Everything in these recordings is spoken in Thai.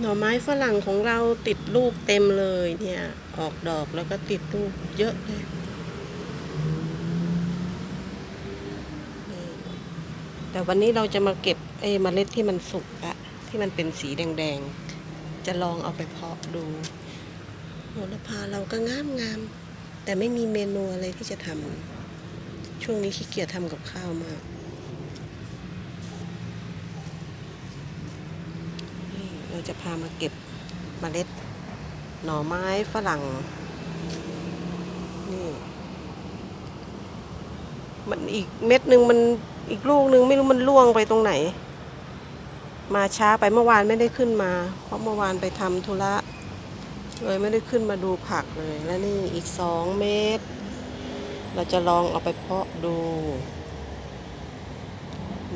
หน่อไม้ฝรั่งของเราติดลูกเต็มเลยเนี่ย ออกดอกแล้วก็ติดลูกเยอะเลยแต่วันนี้เราจะมาเก็บไอ้เมล็ดที่มันสุกอะที่มันเป็นสีแดงๆ จะลองเอาไปเพาะดูโหระพาเราก็งามงามๆแต่ไม่มีเมนูอะไรที่จะทำช่วงนี้ขี้เกียจทำกับข้าวมาก นี่ เราจะพามาเก็บเมล็ด หน่อไม้ฝรั่ง นี่ มันอีกเม็ดหนึ่งมันอีกลูกหนึ่งไม่รู้มันล่วงไปตรงไหน มาช้าไปเมื่อวานไม่ได้ขึ้นมา เพราะเมื่อวานไปทำธุระเลยไม่ได้ขึ้นมาดูผักเลย แล้วนี่อีกสองเม็ดเราจะลองเอาไปเพาะดู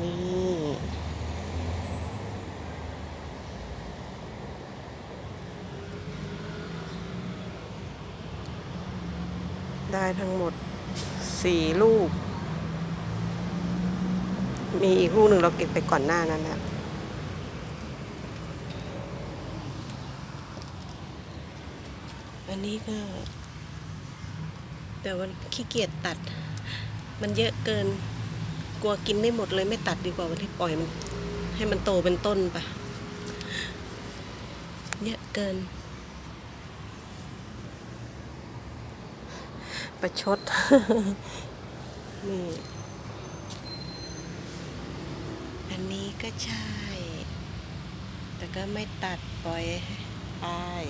นี่ ได้ทั้งหมดสี่ลูก มีอีกลูกหนึ่งเราเก็บไปก่อนหน้านั้นแล้วอันนี้ก็ แต่วันขี้เกียจตัด มันเยอะเกิน กลัวกินไม่หมดเลยไม่ตัดดีกว่าวันที่ปล่อยมัน ให้มันโตเป็นต้นไป เยอะเกิน ประชด นี่ อันนี้ก็ใช่ แต่ก็ไม่ตัดปล่อยอาย